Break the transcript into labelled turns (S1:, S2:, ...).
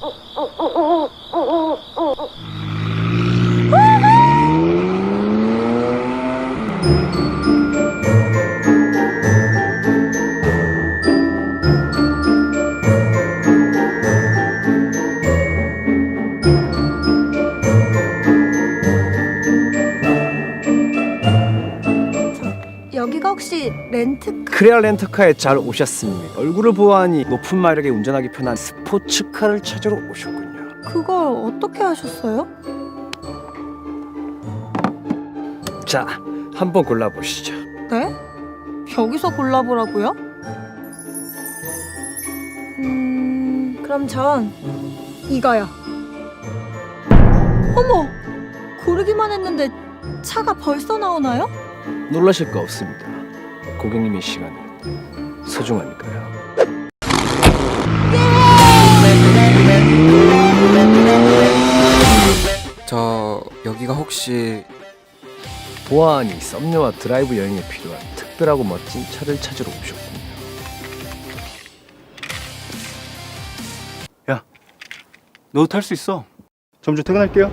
S1: 哦哦哦哦哦哦哦哦哦。哦 여기가 혹시 렌트카?
S2: 크레아 렌터카에 잘 오셨습니다. 얼굴을 보아하니 높은 마력에 운전하기 편한 스포츠카를 찾으러 오셨군요.
S1: 그걸 어떻게 하셨어요?
S2: 자, 한번 골라보시죠.
S1: 네? 여기서 골라보라고요? 음, 그럼 전 이거요. 어머! 고르기만 했는데 차가 벌써 나오나요?
S2: 놀라실 거 없습니다. 고객님의 시간은 소중하니까요.
S3: 저 여기가 혹시
S2: 보아하니 썸녀와 드라이브 여행에 필요한 특별하고 멋진 차를 찾으러 오셨군요.
S4: 너탈수 있어. 점주 퇴근할게요.